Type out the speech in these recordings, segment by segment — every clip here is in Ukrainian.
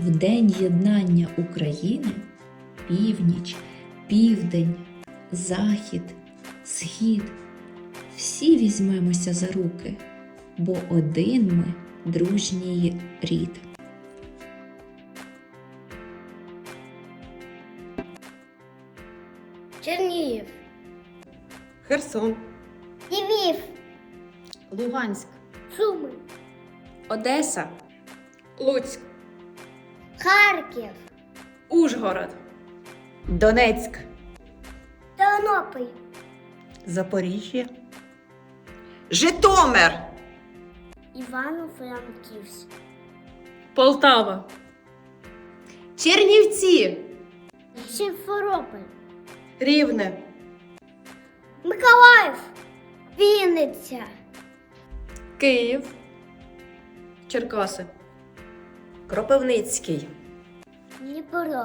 В День єднання України північ, південь, захід, схід. Всі візьмемося за руки, бо один ми дружній рід. Чернігів, Херсон, Львів, Луганськ, Суми, Одеса, Луцьк, Харків, Ужгород, Донецьк, Тернопіль, Запоріжжя, Житомир, Івано-Франківськ, Полтава, Чернівці, Сімферополь, Рівне, Миколаїв, Вінниця, Київ, Черкаси, Кропивницький. Дніпро,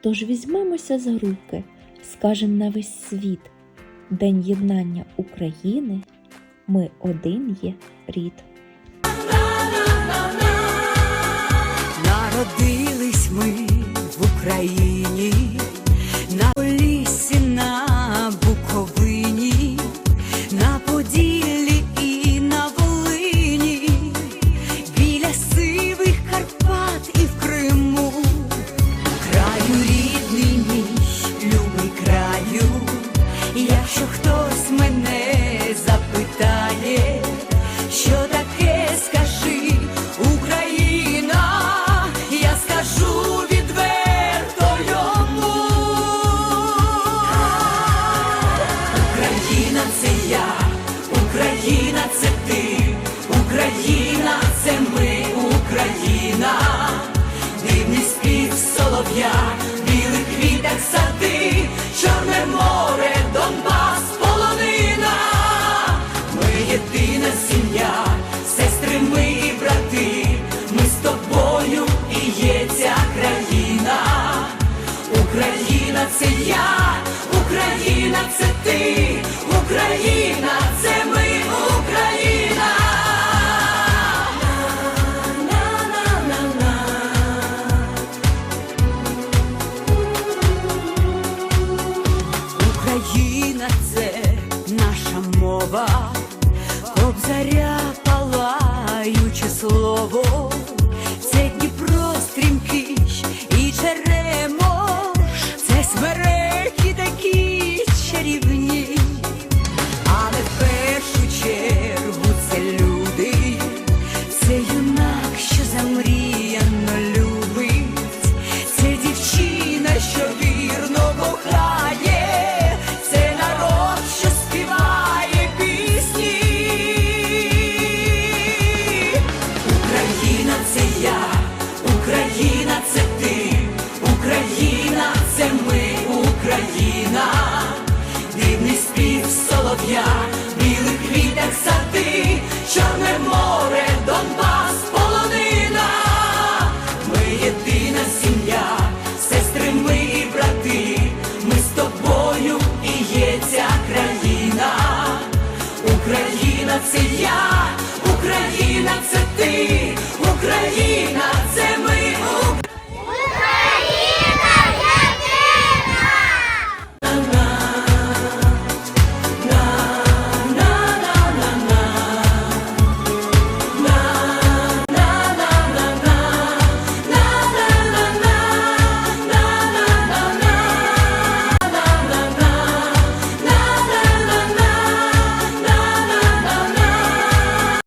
Тож візьмемося за руки, скажем на весь світ. День єднання України. Ми один є рід. Україна це я, Україна це ти, Україна це ми, Україна. Україна це наша мова, кобзаря палаюче слово, morrer. Україна це я, Україна це ти, Україна це ми.